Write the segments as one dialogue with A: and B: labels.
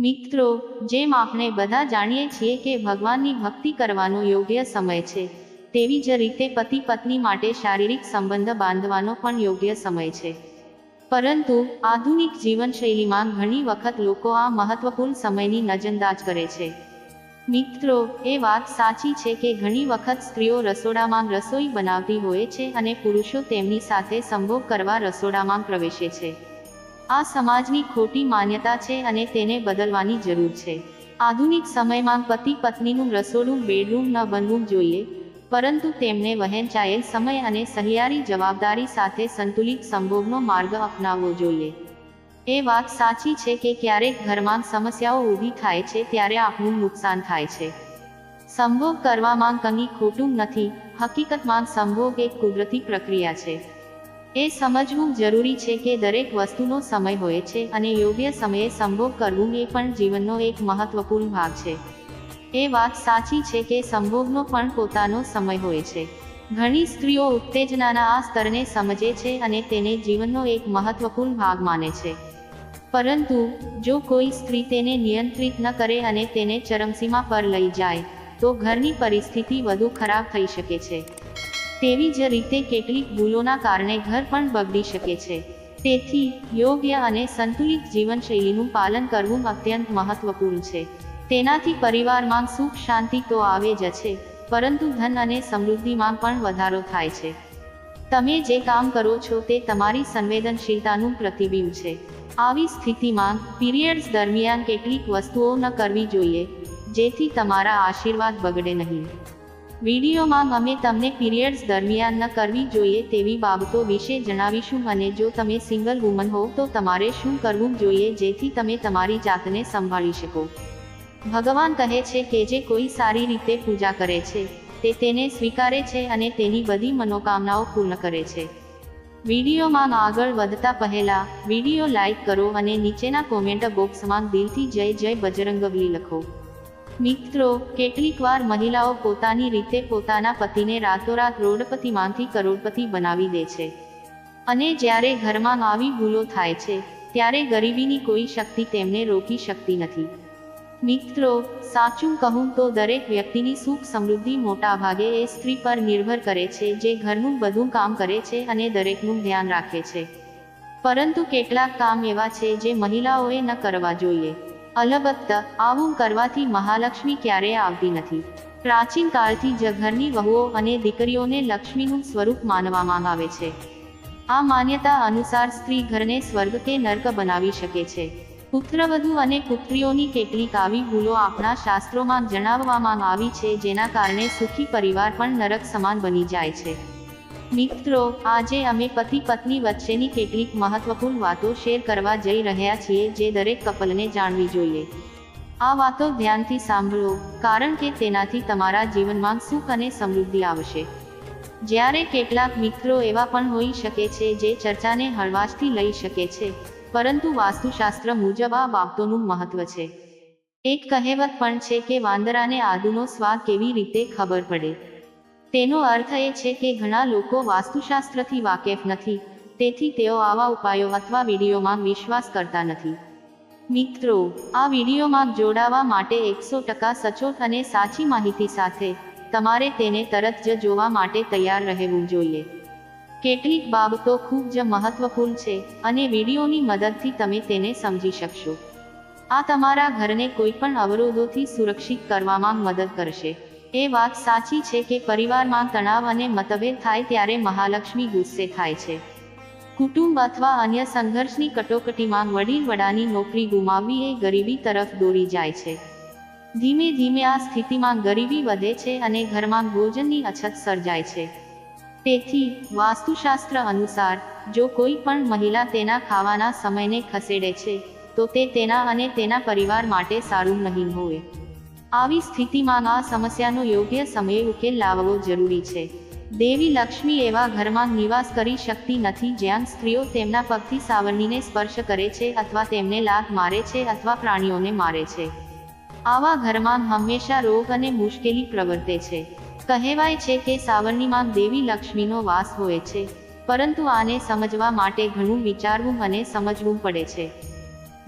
A: મિત્રો, જેમ આપણે બધા જાણીએ છીએ કે ભગવાનની ભક્તિ કરવાનો યોગ્ય સમય છે, તેવી જ રીતે પતિ પત્ની માટે શારીરિક સંબંધ બાંધવાનો પણ યોગ્ય સમય છે. પરંતુ આધુનિક જીવનશૈલીમાં ઘણી વખત લોકો આ મહત્વપૂર્ણ સમયની નજરઅંદાજ કરે છે. મિત્રો, એ વાત સાચી છે કે ઘણી વખત સ્ત્રીઓ રસોડામાં રસોઈ બનાવતી હોય છે અને પુરુષો તેમની સાથે સંભોગ કરવા રસોડામાં પ્રવેશે છે. આ સમાજની ખોટી માન્યતા છે અને તેને બદલવાની જરૂર છે. આધુનિક સમયમાં પતિ પત્નીનું રસોડું, બેડરૂમ ન બનવું જોઈએ, પરંતુ તેમને વહેંચાયેલ સમય અને સહિયારી જવાબદારી સાથે સંતુલિત સંભોગનો માર્ગ અપનાવવો જોઈએ. એ વાત સાચી છે કે ક્યારેક ઘરમાં સમસ્યાઓ ઊભી થાય છે ત્યારે આપણું નુકસાન થાય છે. સંભોગ કરવામાં કંઈ ખોટું નથી, હકીકતમાં સંભોગ એક કુદરતી પ્રક્રિયા છે. એ સમજવું જરૂરી છે કે દરેક વસ્તુનો સમય હોય છે અને યોગ્ય સમયે સંભોગ કરવું એ પણ જીવનનો એક મહત્વપૂર્ણ ભાગ છે. એ વાત સાચી છે કે સંભોગનો પણ પોતાનો સમય હોય છે. ઘણી સ્ત્રીઓ ઉત્તેજનાના આ સ્તરને સમજે છે અને તેને જીવનનો એક મહત્વપૂર્ણ ભાગ માને છે. પરંતુ, જો કોઈ સ્ત્રી તેને નિયંત્રિત ન કરે અને તેને ચરમસીમા પર લઈ જાય, તો ઘરની પરિસ્થિતિ વધુ ખરાબ થઈ શકે છે. તેવી જ રીતે કેટલીક ભૂલોના કારણે ઘર પણ બગડી શકે છે. તેથી યોગ્ય અને સંતુલિત જીવનશૈલીનું પાલન કરવું અત્યંત મહત્વપૂર્ણ છે. તેનાથી પરિવારમાં સુખ શાંતિ તો આવે જ છે, પરંતુ ધન અને સમૃદ્ધિમાં પણ વધારો થાય છે. તમે જે કામ કરો છો તે તમારી સંવેદનશીલતાનું પ્રતિબિંબ છે. આવી સ્થિતિમાં પીરિયડ્સ દરમિયાન કેટલીક વસ્તુઓ ન કરવી જોઈએ, જેથી તમારા આશીર્વાદ બગડે નહીં. વિડીયોમાં અમે તમને પીરિયડ્સ દરમિયાન ન કરવી જોઈએ તેવી બાબતો વિશે જણાવીશું અને જો તમે સિંગલ વુમન હો તો તમારે શું કરવું જોઈએ જેથી તમે તમારી જાતને સંભાળી શકો. ભગવાન કહે છે કે જે કોઈ સારી રીતે પૂજા કરે છે, તે તેને સ્વીકારે છે અને તેની બધી મનોકામનાઓ પૂર્ણ કરે છે. વિડીયોમાં આગળ વધતા પહેલા, વીડિયો લાઈક કરો અને નીચેના કોમેન્ટ બોક્સમાં દિલથી જય જય બજરંગબલી લખો. મિત્રો કેટલીકવાર મહિલાઓ પોતાની રીતે પોતાના પતિને રાતોરાત રોડપતિમાંથી કરોડપતિ બનાવી દે છે. અને જ્યારે ઘરમાં આવી ભૂલો થાય છે, ત્યારે ગરીબીની કોઈ શક્તિ તેમને રોકી શકતી નથી. મિત્રો, સાચું કહું તો દરેક વ્યક્તિની સુખ સમૃદ્ધિ મોટાભાગે એ સ્ત્રી પર નિર્ભર કરે છે, જે ઘરનું બધું કામ કરે છે અને દરેકનું ધ્યાન રાખે છે. પરંતુ કેટલાક કામ એવા છે જે મહિલાઓએ ન કરવા જોઈએ. અલબત્ત, આવું કરવાથી મહાલક્ષ્મી ક્યારેય આવતી નથી. પ્રાચીન કાળથી જ ઘરની વહુઓ અને દીકરીઓને લક્ષ્મીનું સ્વરૂપ માનવામાં આવે છે. આ માન્યતા અનુસાર સ્ત્રી ઘરને સ્વર્ગ કે નર્ક બનાવી શકે છે. પુત્રવધુ અને પુત્રીઓની કેટલીક આવી ભૂલો આપણા શાસ્ત્રોમાં જણાવવામાં આવી છે જેના કારણે સુખી પરિવાર પણ નરક સમાન બની જાય છે. મિત્રો, આજે અમે પતિ પત્ની વચ્ચેની કેટલીક મહત્વપૂર્ણ વાતો શેર કરવા જઈ રહ્યા છીએ જે દરેક કપલને જાણવી જોઈએ. આ વાતો ધ્યાનથી સાંભળો, કારણ કે તેનાથી તમારા જીવનમાં સુખ અને સમૃદ્ધિ આવશે. જ્યારે કેટલાક મિત્રો એવા પણ હોઈ શકે છે જે ચર્ચાને હળવાશથી લઈ શકે છે, પરંતુ વાસ્તુશાસ્ત્ર મુજબ આ બાબતોનું મહત્વ છે. એક કહેવત પણ છે કે વાંદરાને આદુનો સ્વાદ કેવી રીતે ખબર પડે? તેનો અર્થ એ છે કે ઘણા લોકો વાસ્તુશાસ્ત્રથી વાકેફ નથી, તેથી તેઓ આવા ઉપાયો અથવા વિડીયોમાં વિશ્વાસ કરતા નથી. મિત્રો, આ વિડીયોમાં જોડાવા માટે એકસો ટકા સચોટ અને સાચી માહિતી સાથે તમારે તેને તરત જ જોવા માટે તૈયાર રહેવું જોઈએ. કેટલીક બાબતો ખૂબ જ મહત્વપૂર્ણ છે અને વિડીયોની મદદથી તમે તેને સમજી શકશો. આ તમારા ઘરને કોઈપણ અવરોધોથી સુરક્ષિત કરવામાં મદદ કરશે. એ વાત સાચી છે કે પરિવારમાં તણાવ અને મતભેદ થાય ત્યારે મહાલક્ષ્મી ગુસ્સે થાય છે. કુટુંબ અથવા અન્ય સંઘર્ષની કટોકટીમાં વડીલ વડાની નોકરી ગુમાવવી એ ગરીબી તરફ દોરી જાય છે. ધીમે ધીમે આ સ્થિતિમાં ગરીબી વધે છે અને ઘરમાં ભોજનની અછત સર્જાય છે. તેથી, વાસ્તુશાસ્ત્ર અનુસાર, જો કોઈ પણ મહિલા તેના ખાવાના સમયને ખસેડે છે, તો તે તેના અને તેના પરિવાર માટે સારું નહીં હોય. આવી સ્થિતિમાં આ સમસ્યાનો યોગ્ય સમયે ઉકેલ લાવવો જરૂરી છે. દેવી લક્ષ્મી એવા ઘરમાં નિવાસ કરી શકતી નથી જ્યાં સ્ત્રીઓ તેમના પગથી સાવરણીને સ્પર્શ કરે છે અથવા તેમને લાત મારે છે અથવા પ્રાણીઓને મારે છે. આવા ઘરમાં હંમેશા રોગ અને મુશ્કેલી પ્રવર્તે છે. કહેવાય છે કે સાવરણીમાં દેવી લક્ષ્મીનો વાસ હોય છે, પરંતુ આને સમજવા માટે ઘણું વિચારવું અને સમજવું પડે છે.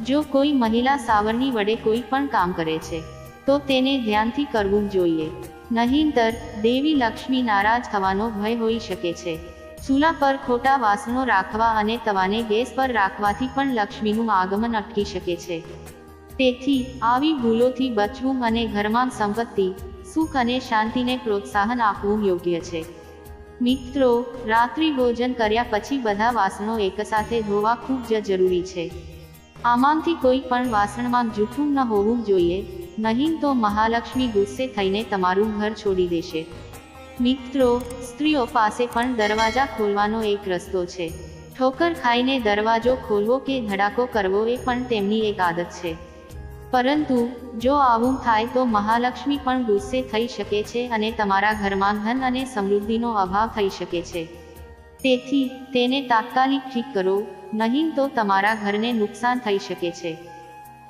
A: જો કોઈ મહિલા સાવરણી વડે કોઈ પણ કામ કરે છે તો તેને ધ્યાનથી કરવું જોઈએ. નહીંતર, દેવી લક્ષ્મી નારાજ થવાનો ભય હોઈ શકે છે. ચૂલા પર ખોટા વાસણો રાખવા અને તવાને ગેસ પર રાખવાથી પણ લક્ષ્મીનું આગમન અટકી શકે છે. તેથી, આવી ભૂલોથી બચવું અને ઘરમાં સંપત્તિ, સુખ અને શાંતિને પ્રોત્સાહન આપવું યોગ્ય છે. મિત્રો, રાત્રિ ભોજન કર્યા પછી બધા વાસણો એકસાથે ધોવા ખૂબ જ જરૂરી છે. આમાંથી કોઈ પણ વાસણમાં જૂઠું ન હોવું જોઈએ. નહીં તો મહાલક્ષ્મી ગુસ્સે થઈને તમારું ઘર છોડી દેશે. મિત્રો, સ્ત્રીઓ પાસે પણ દરવાજા ખોલવાનો એક રસ્તો છે. ઠોકર ખાઈને દરવાજો ખોલવો કે ધડાકો કરવો એ પણ તેમની એક આદત છે. પરંતુ, જો આવું થાય તો મહાલક્ષ્મી પણ ગુસ્સે થઈ શકે છે અને તમારા ઘરમાં ધન અને સમૃદ્ધિનો અભાવ થઈ શકે છે. તેથી, તેને તાત્કાલિક ઠીક કરો, નહીં તો તમારા ઘરને નુકસાન થઈ શકે છે.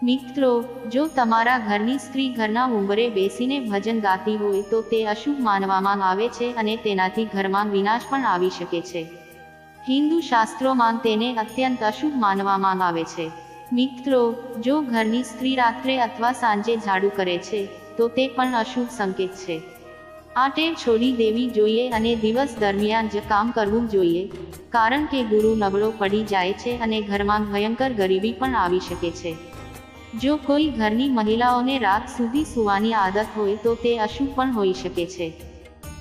A: મિત્રો, જો તમારા ઘરની સ્ત્રી ઘરના ઉંબરે બેસીને ભજન ગાતી હોય તો તે અશુભ માનવામાં આવે છે અને તેનાથી ઘરમાં વિનાશ પણ આવી શકે છે. હિન્દુ શાસ્ત્રોમાં તેને અત્યંત અશુભ માનવામાં આવે છે. મિત્રો, જો ઘરની સ્ત્રી રાત્રે અથવા સાંજે ઝાડુ કરે છે, તો તે પણ અશુભ સંકેત છે. આ ટેવ છોડી દેવી જોઈએ અને દિવસ દરમિયાન જ કામ કરવું જોઈએ, કારણ કે ગુરુ નબળો પડી જાય છે અને ઘરમાં ભયંકર ગરીબી પણ આવી શકે છે. જો કોઈ ઘરની મહિલાઓને રાત સુધી સૂવાની આદત હોય તો તે અશુભ પણ હોઈ શકે છે.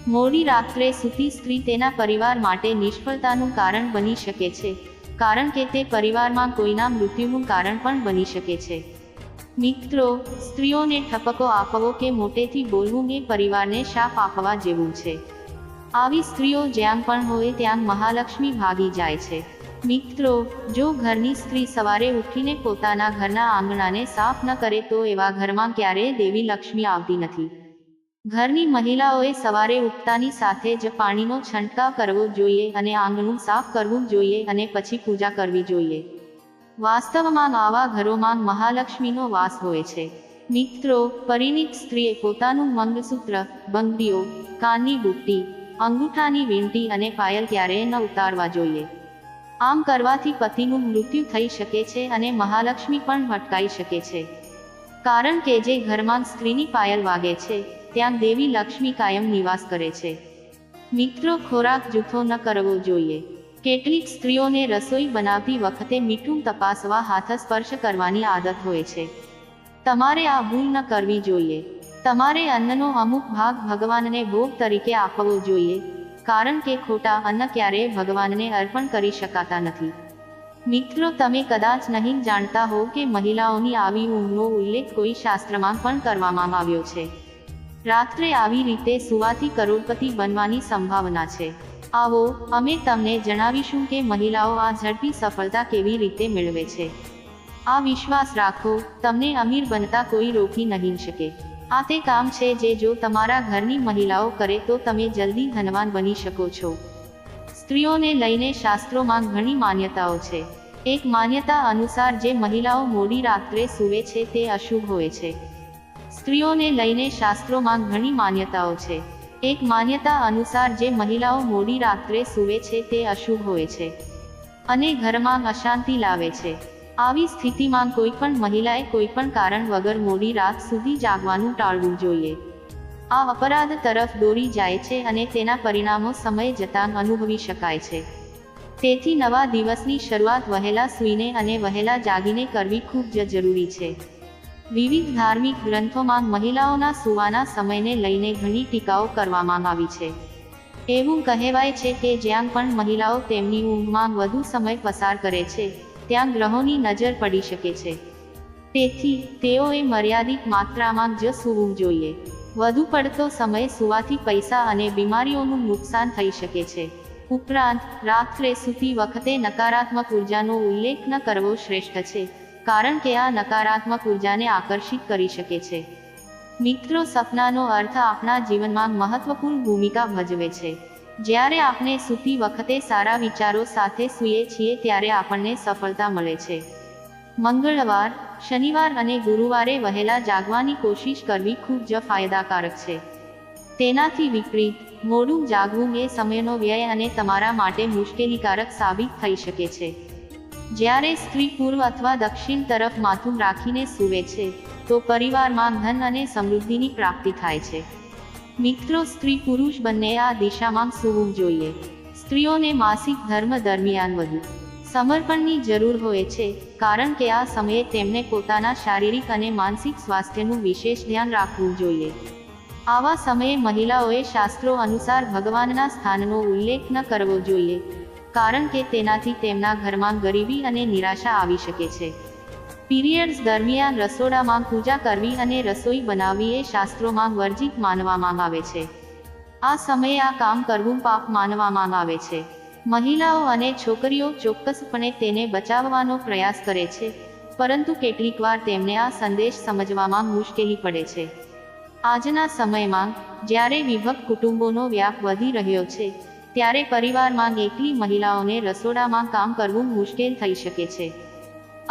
A: મોડી રાત્રે સૂતી સ્ત્રી તેના પરિવાર માટે નિષ્ફળતાનું કારણ બની શકે છે, કારણ કે તે પરિવારમાં કોઈના મૃત્યુનું કારણ પણ બની શકે છે. મિત્રો, સ્ત્રીઓને ઠપકો આપવો કે મોટેથી બોલવું એ પરિવારને શાપ આપવા જેવું છે. આવી સ્ત્રીઓ જ્યાં પણ હોય ત્યાં મહાલક્ષ્મી ભાગી જાય છે. મિત્રો, જો ઘરની સ્ત્રી સવારે ઉઠીને પોતાના ઘરના આંગણાને સાફ ન કરે તો એવા ઘરમાં ક્યારેય દેવી લક્ષ્મી આવતી નથી. ઘરની મહિલાઓએ સવારે ઉઠતાની સાથે જ પાણીનો છંટકાવ કરવો જોઈએ અને આંગણું સાફ કરવું જોઈએ અને પછી પૂજા કરવી જોઈએ. વાસ્તવમાં આવા ઘરોમાં મહાલક્ષ્મીનો વાસ હોય છે. મિત્રો, પરિણીત સ્ત્રીએ પોતાનું મંગળસૂત્ર, બંગડીઓ, કાનની બુટ્ટી, અંગૂઠાની વીંટી અને પાયલ ક્યારેય ન ઉતારવા જોઈએ. આમ કરવાથી પતિનું મૃત્યુ થઈ શકે છે અને મહાલક્ષ્મી પણ ભટકાઈ શકે છે. કારણ કે જે ઘરમાં સ્ત્રીની પાયલ વાગે છે, ત્યાં દેવી લક્ષ્મી કાયમ નિવાસ કરે છે. મિત્રો, ખોરાક જૂથો ન કરવો જોઈએ. કેટલીક સ્ત્રીઓને રસોઈ બનાવતી વખતે મીઠું તપાસવા હાથ સ્પર્શ કરવાની આદત હોય છે. તમારે આ ભૂલ ન કરવી જોઈએ. તમારે અન્નનો અમુક ભાગ ભગવાનને ભોગ તરીકે આપવો જોઈએ. કારણ કે ખોટા અન્ન ક્યારેય ભગવાનને અર્પણ કરી શકાતા નથી. મિત્રો, તમે કદાચ નહીં જાણતા હો કે મહિલાઓની આવી ઊંઘનો ઉલ્લેખ કોઈ શાસ્ત્રમાં પણ કરવામાં આવ્યો છે. રાત્રે આવી રીતે સુવાથી કરોડપતિ બનવાની સંભાવના છે. આવો, અમે તમને જણાવીશું કે મહિલાઓ આ ઝડપી સફળતા કેવી રીતે મેળવે છે. આ વિશ્વાસ રાખો, તમને અમીર બનતા કોઈ રોકી નહીં શકે. આ તે કામ છે જે જો તમારા ઘરની મહિલાઓ કરે તો તમે જલ્દી ધનવાન બની શકો છો. સ્ત્રીઓને લઈને શાસ્ત્રોમાં ઘણી માન્યતાઓ છે. એક માન્યતા અનુસાર જે મહિલાઓ મોડી રાત્રે સૂવે છે તે અશુભ હોય છે. સ્ત્રીઓને લઈને શાસ્ત્રોમાં ઘણી માન્યતાઓ છે. એક માન્યતા અનુસાર જે મહિલાઓ મોડી રાત્રે સૂવે છે તે અશુભ હોય છે. અને ઘરમાં અશાંતિ લાવે છે. આવી સ્થિતિમાં કોઈ પણ મહિલાએ કોઈ પણ કારણ વગર મોડી રાત સુધી જાગવાનું ટાળવું જોઈએ. આ અપરાધ તરફ દોરી જાય છે અને તેના પરિણામો સમય જતાં અનુભવી શકાય છે. તેથી નવા દિવસની શરૂઆત વહેલા સૂઈને અને વહેલા જાગીને કરવી ખૂબ જ જરૂરી છે. વિવિધ ધાર્મિક ગ્રંથોમાં મહિલાઓના સુવાના સમયને લઈને ઘણી ટીકાઓ કરવામાં આવી છે. એવું કહેવાય છે કે જ્યાં પણ મહિલાઓ તેમની ઊંઘમાં વધુ સમય પસાર કરે છે ત્યાં ગ્રહોની નજર પડી શકે છે. તેથી તેઓએ મર્યાદિત માત્રામાં જ સૂવું જોઈએ. વધુ પડતો સમય સુવાથી પૈસા અને બીમારીઓનું નુકસાન થઈ શકે છે. ઉપરાંત, રાત્રે સૂતી વખતે નકારાત્મક ઉર્જાનો ઉલ્લેખ ન કરવો શ્રેષ્ઠ છે, કારણ કે આ નકારાત્મક ઉર્જાને આકર્ષિત કરી શકે છે. મિત્રો, સપનાનો અર્થ આપણા જીવનમાં મહત્વપૂર્ણ ભૂમિકા ભજવે છે. જ્યારે આપણે સૂતી વખતે સારા વિચારો સાથે સૂઈએ છીએ ત્યારે આપણને સફળતા મળે છે. મંગળવાર, શનિવાર અને ગુરુવારે વહેલા જાગવાની કોશિશ કરવી ખૂબ જ ફાયદાકારક છે. તેનાથી વિપરીત, મોડું જાગવું એ સમયનો વ્યય અને તમારા માટે મુશ્કેલીકારક સાબિત થઈ શકે છે. જ્યારે સ્ત્રી પૂર્વ અથવા દક્ષિણ તરફ માથું રાખીને સૂવે છે, તો પરિવારમાં ધન અને સમૃદ્ધિની પ્રાપ્તિ થાય છે. મિત્રો, સ્ત્રી પુરુષ બંને આ દિશામાં સૂવું જોઈએ. સ્ત્રીઓને માસિક ધર્મ દરમિયાન વધુ સમર્પણની જરૂર હોય છે, કારણ કે આ સમયે તેમને પોતાના શારીરિક અને માનસિક સ્વાસ્થ્યનું વિશેષ ધ્યાન રાખવું જોઈએ. આવા સમયે મહિલાઓએ શાસ્ત્રો અનુસાર ભગવાનના સ્થાનનો ઉલ્લેખ ન કરવો જોઈએ, કારણ કે તેનાથી તેમના ઘરમાં ગરીબી અને નિરાશા આવી શકે છે. પીરિયડ્સ દરમિયાન રસોડામાં પૂજા કરવી અને રસોઈ બનાવવી એ શાસ્ત્રોમાં વર્જિત માનવામાં આવે છે. આ સમયે આ કામ કરવું પાપ માનવામાં આવે છે. મહિલાઓ અને છોકરીઓ ચોક્કસપણે તેને બચાવવાનો પ્રયાસ કરે છે, પરંતુ કેટલીકવાર તેમને આ સંદેશ સમજવામાં મુશ્કેલી પડે છે. આજના સમયમાં, જ્યારે વિભક્ત કુટુંબોનો વ્યાપ વધી રહ્યો છે, ત્યારે પરિવારમાં એકલી મહિલાઓને રસોડામાં કામ કરવું મુશ્કેલ થઈ શકે છે.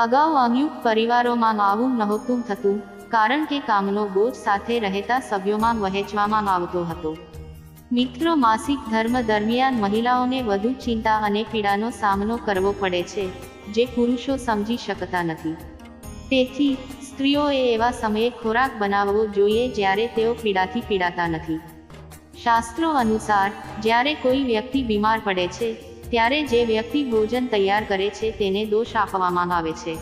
A: અગાઉ સંયુક્ત પરિવારોમાં આવું નહોતું થતું, કારણ કે કામનો બોજ સાથે રહેતા સભ્યોમાં વહેંચવામાં આવતો હતો. મિત્રો, માસિક ધર્મ દરમિયાન મહિલાઓને વધુ ચિંતા અને પીડાનો સામનો કરવો પડે છે, જે પુરુષો સમજી શકતા નથી. તેથી, સ્ત્રીઓએ એવા સમયે ખોરાક બનાવવો જોઈએ જ્યારે તેઓ પીડાથી પીડાતા નથી. શાસ્ત્રો અનુસાર, જ્યારે કોઈ વ્યક્તિ બીમાર પડે છે ત્યારે જે વ્યક્તિ ભોજન તૈયાર કરે છે તેને દોષ આપવામાં આવે છે.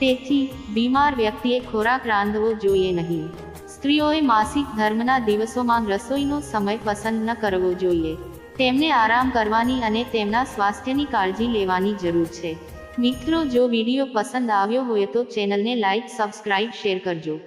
A: તેથી, બીમાર વ્યક્તિએ ખોરાક રાંધવો જોઈએ નહીં. સ્ત્રીઓએ માસિક ધર્મના દિવસોમાં રસોઈનો સમય પસંદ ન કરવો જોઈએ. તેમને આરામ કરવાની અને તેમના સ્વાસ્થ્યની કાળજી લેવાની જરૂર છે. મિત્રો, જો વીડિયો પસંદ આવ્યો હોય તો ચેનલને લાઇક સબસ્ક્રાઇબ, શેર કરજો.